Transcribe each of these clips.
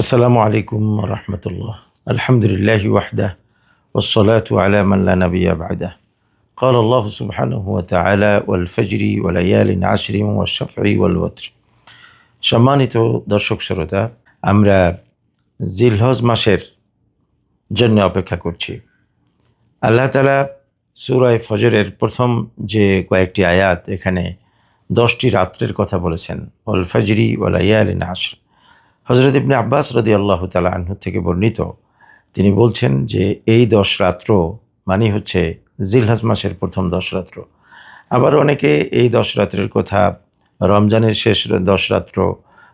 السلام عليكم ورحمة الله الحمد لله وحده والصلاة على من لا نبي بعده قال الله سبحانه وتعالى والفجر وليال عشر والشفع والوتر সম্মানিত দর্শক শ্রোতা আমরা জিলহজ মাসের জন্য অপেক্ষা করছি আল্লাহ তালা সুরায় ফজরের প্রথম যে কয়েকটি আয়াত এখানে দশটি রাত্রের কথা বলেছেন অল ফজরি ওয়ালাইয়ালিন আশর হজরত ইবনে আব্বাস রদি আল্লাহ তালা আনহু থেকে বর্ণিত, তিনি বলছেন যে এই দশ রাত্র মানে হচ্ছে জিলহাজ মাসের প্রথম দশ রাত্র। আবার অনেকে এই দশ রাত্রের কথা রমজানের শেষ দশ রাত্র,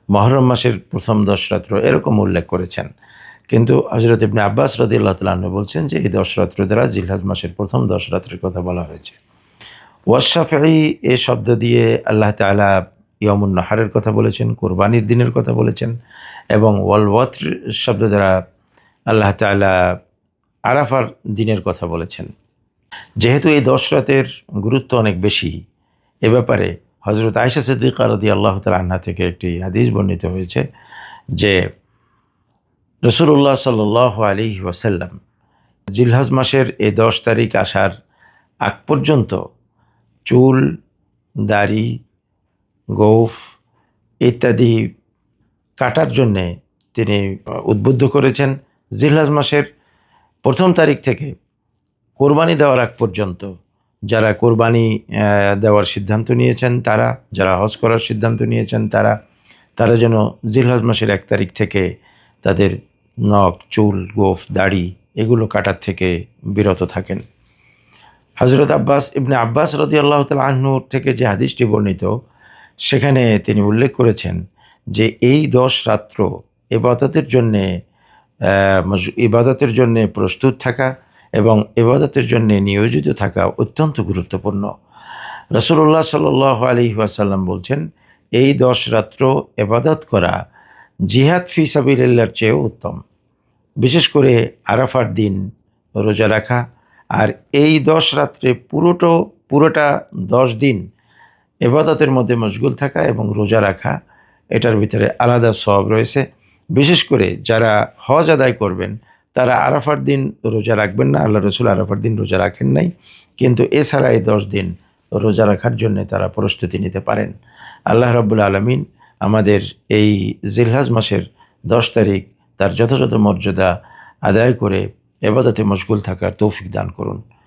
মহরম মাসের প্রথম দশ রাত্র এরকম উল্লেখ করেছেন। কিন্তু হজরত ইবনে আব্বাস রদি আল্লাহ তালু বলছেন যে এই দশ রাত্র দ্বারা জিলহাজ মাসের প্রথম দশ রাত্রের কথা বলা হয়েছে। ওয়াশাফি এ শব্দ দিয়ে আল্লাহ তালা ইয়মুন নাহারের কথা বলেছেন, কোরবানির দিনের কথা বলেছেন এবং ওয়াল ওয়াত্র শব্দ দ্বারা আল্লাহ তালা আরাফার দিনের কথা বলেছেন। যেহেতু এই দশ রাতের গুরুত্ব অনেক বেশি, এ ব্যাপারে হজরত আয়সা সিদ্দিকা রদি আল্লাহ আন্না থেকে একটি হাদিস বর্ণিত হয়েছে যে রসুল্লাহ সাল আলী ওয়াসাল্লাম জিলহজ মাসের এই দশ তারিখ আসার আগ পর্যন্ত চুল, দাড়ি গৌফ ইত্যাদি কাটার জন্যে তিনি উদ্বুদ্ধ করেছেন। জিলহাজ মাসের প্রথম তারিখ থেকে কোরবানি দেওয়ার আগ পর্যন্ত যারা কোরবানি দেওয়ার সিদ্ধান্ত নিয়েছেন তারা, যারা হজ করার সিদ্ধান্ত নিয়েছেন তারা তারা যেন জিলহজ মাসের এক তারিখ থেকে তাদের নখ, চুল, গোফ, দাড়ি এগুলো কাটার থেকে বিরত থাকেন। হজরত আব্বাস ইবনে আব্বাস রদি আল্লাহ তাল আহনুর থেকে যে হাদিসটি বর্ণিত সেখানে তিনি উল্লেখ করেছেন যে এই দশ রাত্র এবাদতের জন্যে ইবাদতের জন্যে প্রস্তুত থাকা এবং এবাদতের জন্যে নিয়োজিত থাকা অত্যন্ত গুরুত্বপূর্ণ। রসুল্লাহ সাল আলী ওয়াসাল্লাম বলছেন, এই দশ রাত্র এবাদত করা জিহাদ ফি সাবিল্লার চেয়েও উত্তম। বিশেষ করে আরাফার দিন রোজা রাখা আর এই দশ রাত্রে পুরোটো, পুরোটা দশ দিন এবাদতের মধ্যে মশগুল থাকা এবং রোজা রাখা, এটার ভিতরে আলাদা সব রয়েছে। বিশেষ করে যারা হজ আদায় করবেন, তারা আরাফার দিন রোজা রাখবেন না আল্লাহ রসুল আরাফার দিন রোজা রাখেন নাই। কিন্তু এছাড়া এই দশ দিন রোজা রাখার জন্য তারা প্রস্তুতি নিতে পারেন। আল্লাহ রব্বুল আলমিন আমাদের এই জিলহাজ মাসের দশ তারিখ তার যথাযথ মর্যাদা আদায় করে এবাদতে মশগুল থাকার তৌফিক দান করুন।